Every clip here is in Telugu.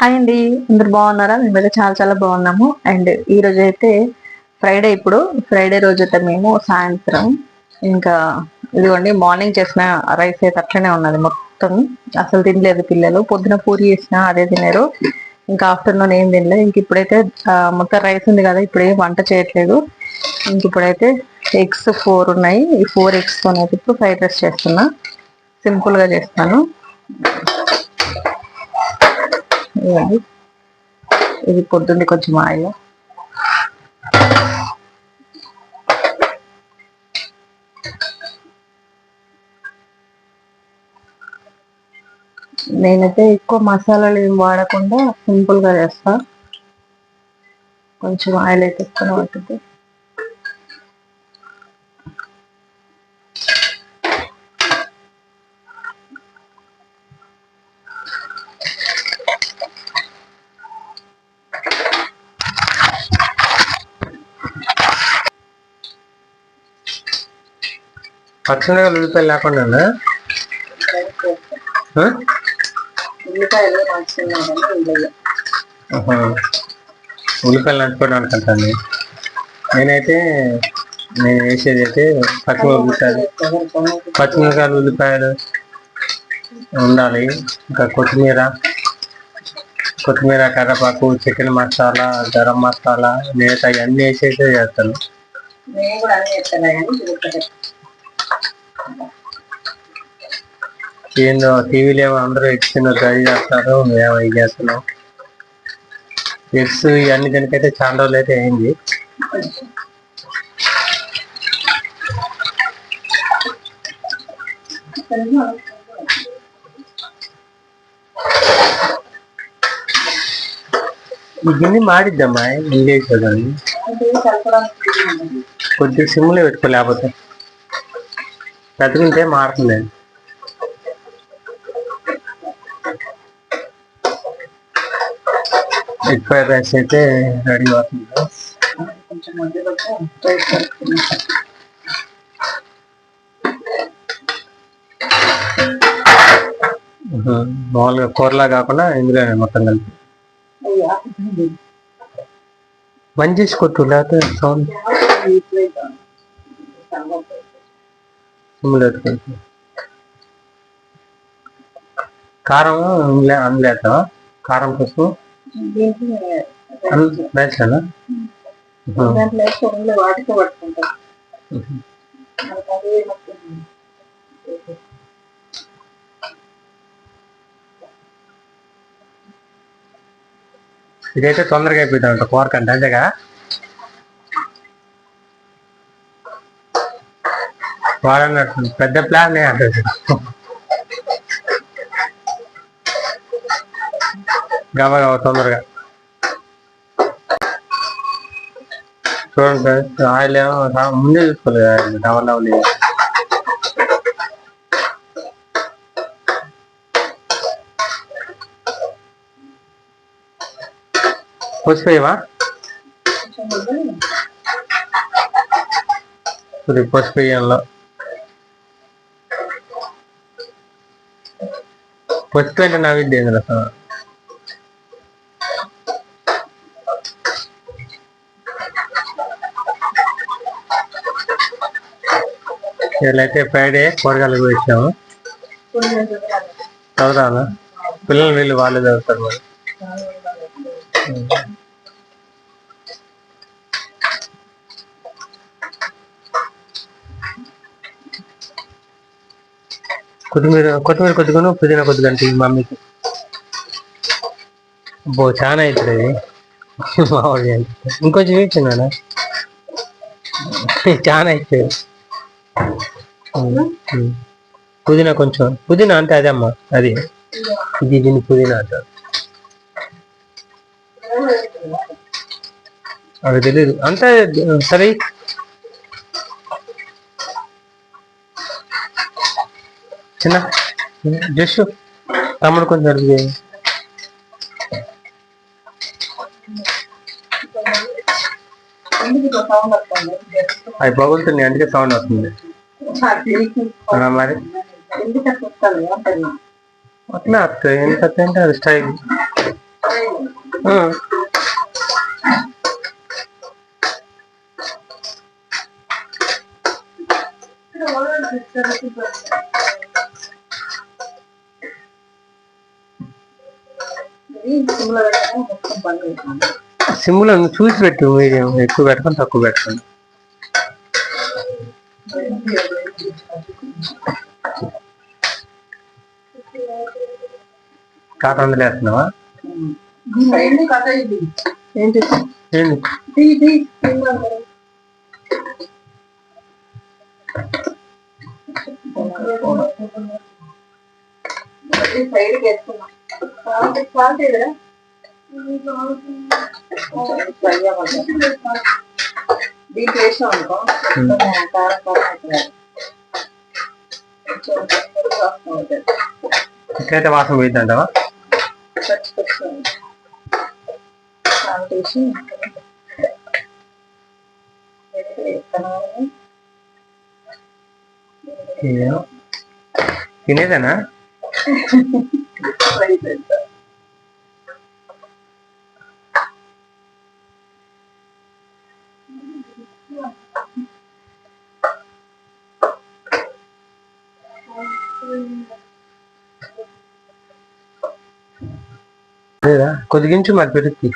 హాయ్ అండి. అందరు బాగున్నారా? మేమైతే చాలా చాలా బాగున్నాము. అండ్ ఈ రోజు అయితే ఫ్రైడే ఇప్పుడు. ఫ్రైడే రోజు అయితే మేము సాయంత్రం ఇంకా ఇదిగోండి మార్నింగ్ చేసిన రైస్ అయితే అట్లనే ఉన్నది మొత్తం. అసలు తినలేదు పిల్లలు. పొద్దున పూరి చేసిన అదే తినారు. ఇంకా ఆఫ్టర్నూన్ ఏం తినలేదు ఇంక ఇప్పుడైతే మొత్తం రైస్ ఉంది కదా ఇప్పుడు ఏం వంట చేయట్లేదు. ఇంక ఇప్పుడైతే ఎగ్స్ ఫోర్ ఉన్నాయి. ఈ ఫోర్ ఎగ్స్తో అయితే ఇప్పుడు ఫ్రైడ్ రైస్ చేస్తున్నా. సింపుల్గా చేస్తాను. ఇది పొద్దుంది కొంచెం ఆయిల్. నేనైతే ఎక్కువ మసాలాలు ఏం వాడకుండా సింపుల్గా చేస్తా. కొంచెం ఆయిల్ అయితే ఎక్కువ పడుతుంది పచ్చనగా ఉల్లిపాయలు లేకుండా ఉల్లిపాయలు నంచుకోవడానికి అంటాను నేనైతే నేను వేసేది అయితే పచ్చిమిరపకాయలు పచ్చిమిరపకాయలు ఉల్లిపాయలు ఉండాలి. ఇంకా కొత్తిమీర కొత్తిమీర కర్రపాకు చికెన్ మసాలా గరం మసాలా నేత ఇవన్నీ వేసేసి చేస్తాను. ఏందో టీవీలో ఏమో అందరూ ఎగ్స్ ట్రై చేస్తారు. మేము ఇది చేస్తున్నాం ఎగ్స్ ఇవన్నీ దానికైతే చాలా రోజులు అయితే అయింది. ఈ గిన్నె మాడిద్దమ్మా? ఇంగ్లీష్ చదవండి అంటే పెట్టుకోలేకపోతే పెట్టుకుంటే మారుతుంది ఎగ్ ఫ్రైడ్ రైస్ అయితే రెడీ అవుతుంది. మామూలుగా కూరలా కాకుండా ఇందులోనే మొత్తం కలిపి. బంద్ మంచి చేసి కొట్టు లేకపోతే సౌండ్. పెట్టుకుంటు కారం అందులో కారం పసుపు రైస్లోనా? ఇదైతే తొందరగా అయిపోతుంది అంట కూర కంటే అంతేగా? వాడన్నట్టు పెద్ద ప్లాన్ అంటారు గబ గబ తొందరగా చూడండి ఫ్రెండ్స్ ఆయిల్ ఏమో రా- ముందే చూసుకోలేదు ఆయిల్ డబల్ డబల్ వేసి. పసుపు వేయవా కొంచెం వదిలి ఇది పసుపు వీళ్ళైతే ఫ్రైడే కూరగాయలకు వచ్చాము కొన్ని వదిలాలి. చదువుతాను పిల్లలు వీళ్ళు వాళ్ళే చదువుతారు మరి కొత్తిమీర కొత్తిమీర కొద్దిగాను పుదీనా కొద్దిగా అంటే మమ్మీకి బో చాలా అవుతుంది అది. అంటే. ఇంకొంచెం వేయించున్నాను చాలా అవుతుంది. పుదీనా కొంచెం పుదీనా అంటే అదే అమ్మా అది. ఇది దీన్ని పుదీనా అంటారు. అది తెలియదు అంతే సరే చిన్న జస్ట్ తమ్ముడు కొంచెం అడుగు అవి పగులుతున్నాయి అందుకే సౌండ్ వస్తుంది. మరి? అట్లా ఎంత అంటే అది స్టైల్. సిమ్లో చూసి పెట్టు మీడియం ఎక్కువ పెట్టకుండా తక్కువ పెట్టకుండా వేస్తున్నావా? ఏంటి? సైడ్కి వేసుకున్నాం ఇదిరా దీంట్లో వేసాం అనుకో. కారం ఇట్లయితే వాసన ఏమో. తినేదేనా? లేదా? కొద్దిగించు మరి పెరుగు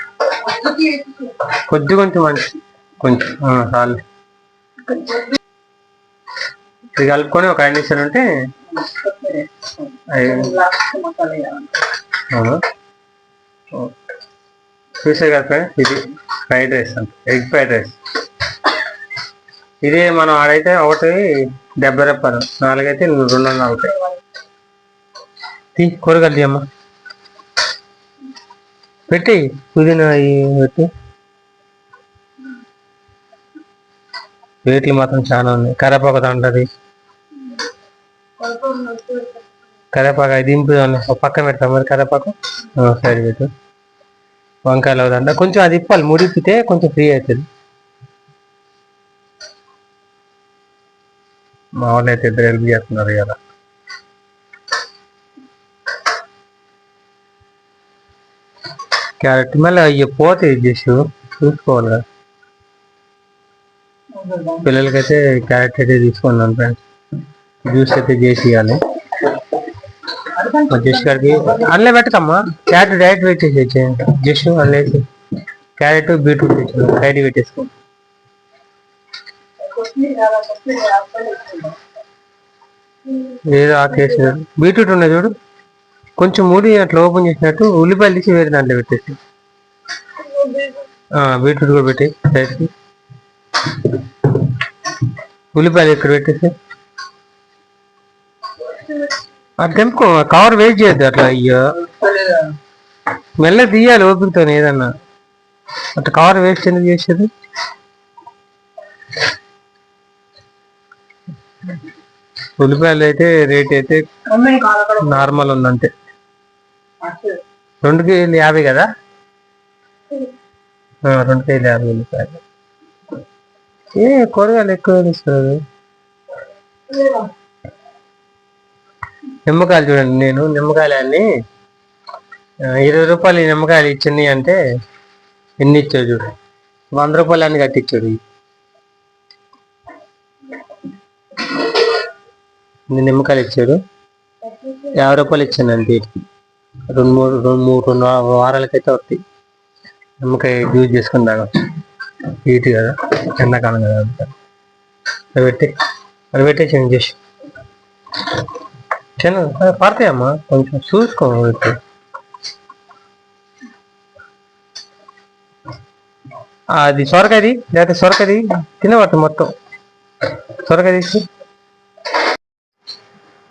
కొద్ది కొంచెం మంచి కొంచెం చాలు. ఇది కలుపుకొని ఒక ఐదు నిమిషాలు ఉంటే చూసే కదా ఇది ఫ్రైడ్ రైస్ అంట. Egg fried rice. ఇది మనం ఆడైతే ఒకటి డెబ్బై రూపాయలు నాలుగైతే రెండు వందల నలభై. తీ కూరగాయలు తీయమ్మా. పెట్టి పుదీనా అవి పెట్టి. రేట్లు మాత్రం చాలా ఉన్నాయి. కరేపాకు దండది కరేపాకు అది దింపు ఒక పెడతాం మరి కరేపాకు. సైడ్ పెట్టు. వంకాయలు దండ కొంచెం అది ఇప్పాలి. ముడిపితే కొంచెం ఫ్రీ అవుతుంది. మా వాళ్ళు అయితే ఇద్దరు హెల్ప్ చేస్తున్నారు కదా క్యారెట్ మళ్ళీ అయ్యి పోతే చేసి చూసుకోవాలి కదా. పిల్లలకైతే క్యారెట్ అయితే తీసుకున్నాను ఫ్రెండ్స్ జ్యూస్ అయితే చేసి ఇవ్వాలి జస్ట్ గారికి అందులో పెట్టకమ్మా. క్యారెట్ డైరెక్ట్ పెట్టేసి జస్ట్ అందులో వేసి క్యారెట్ బీట్రూట్ తెచ్చు కైడీ పెట్టేసుకో. ఏదో ఆకేసి బీట్రూట్ ఉన్నాయి చూడు. కొంచెం మూడి అట్లా ఓపెన్ చేసినట్టు ఉల్లిపాయలు తీసి వేరే దాంట్లో పెట్టేసి. బీట్రూట్ కూడా పెట్టి సైడ్కి. ఉల్లిపాయలు ఇక్కడ పెట్టేసి. అది తెంపుకో కవర్ వేస్ట్ చేయొద్దు అట్లా అయ్యో. మెల్ల తీయాలి ఓపికతో ఏదన్నా. అట్లా కవర్ వేస్ట్ ఎందుకు చేసేది? ఉల్లిపాయలు అయితే రేట్ అయితే నార్మల్ ఉందంటే. రెండు కేజీలు యాభై కదా? రెండు కేజీలు యాభై ఉల్లిపాయలు ఏ కూరగాయలు ఎక్కువ తీసుకోదు నిమ్మకాయలు చూడండి నేను నిమ్మకాయలు అన్ని ఇరవై రూపాయలు ఈ నిమ్మకాయలు ఇచ్చింది అంటే ఎన్ని ఇచ్చాడు చూడు? వంద రూపాయలు అన్ని కట్టించాడు నిమ్మకాయలు ఇచ్చాడు? యాభై రూపాయలు ఇచ్చాను అంతే. రెండు మూడు రెండు మూడు రెండు వారాలకైతే వస్తాయి నిమ్మకాయ యూజ్ చేసుకుని తాగొచ్చు. హీట్ కదా ఎండాకాలం కదా అంతా. అది పెట్టి అది పెట్టేసి చేసి. చిన్న పడతాయమ్మా కొంచెం చూసుకో పెట్టి. అది సొరకది లేకపోతే సొరకది తినబట్టు మొత్తం. సొరక తీసి.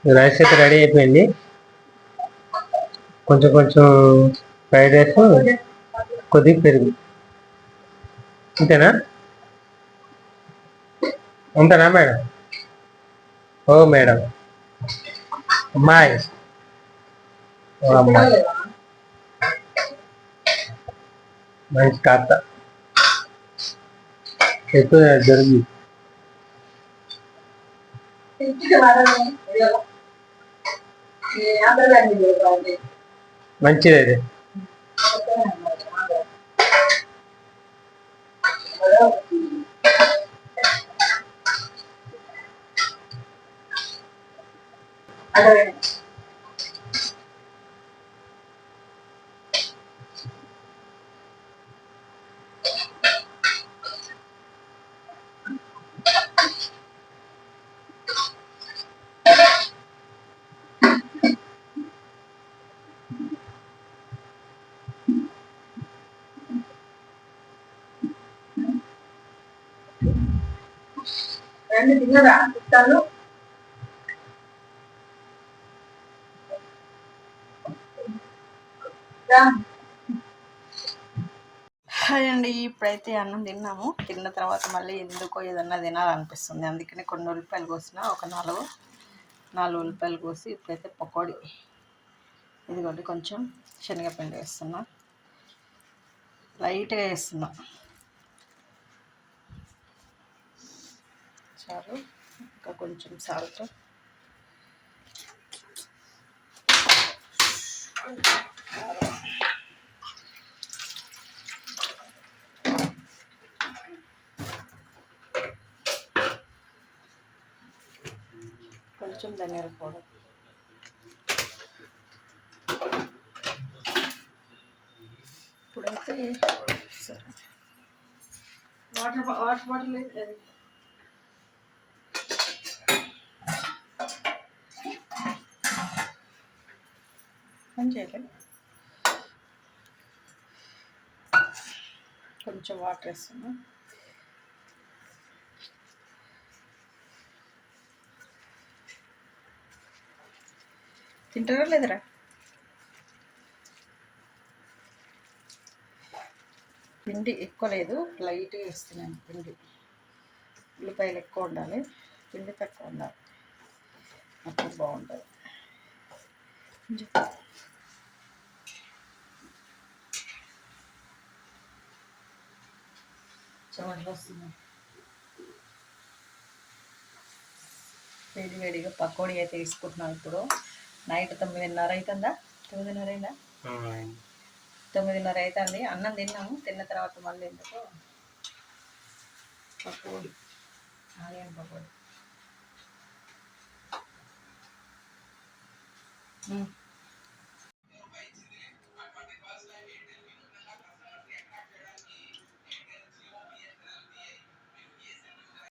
రైస్ అయితే రెడీ అయిపోయింది. కొంచెం కొంచెం ఫ్రైడ్ రైస్ కొద్దిగా పెరుగు. అంతేనా అంతేనా మేడం? ఓ మేడం. అమ్మాయి. ఓ అమ్మాయి. మంచి తాత. ఎక్కువ జరిగి. మంచిది అది అదే రండి తిన్నరా? ఇస్తాను. హాయ్ అండి ఇప్పుడైతే అన్నం తిన్నాము. తిన్న తర్వాత మళ్ళీ ఎందుకో ఏదన్నా తినాలనిపిస్తుంది. అందుకని కొన్ని ఉల్లిపాయలు కోసిన ఒక నాలుగు నాలుగు ఉల్లిపాయలు కోసి ఇప్పుడైతే పకోడీ. ఇదిగోండి కొంచెం శనగపిండి వేస్తున్నా. లైట్గా వేస్తున్నా. చాలు ఇంకా కొంచెం సాల్ట్. కొంచెం ధనియాల పౌడర్ ఇప్పుడైతే సరే. వాటర్ వాటర్ బాటిల్ లేదు చేయలేదు కొంచెం వాటర్ వేస్తున్నా. తింటారా లేదరా? పిండి ఎక్కువ లేదు లైట్గా వేస్తున్నాను పిండి. ఉల్లిపాయలు ఎక్కువ ఉండాలి పిండి తక్కువ ఉండాలి. అప్పుడు బాగుంటుంది. చెమటలు వస్తున్నాయి వేడి వేడిగా పకోడీ అయితే తీసుకుంటున్నాం ఇప్పుడు. నైట్ తొమ్మిదిన్నర అవుతుందా తొమ్మిదిన్నర అయిందా? తొమ్మిదిన్నర అవుతుంది అన్నం తిన్నాము. తిన్న తర్వాత మళ్ళీ ఎందుకు పకోడీ. ఆనియన్ పకోడీ. Mm.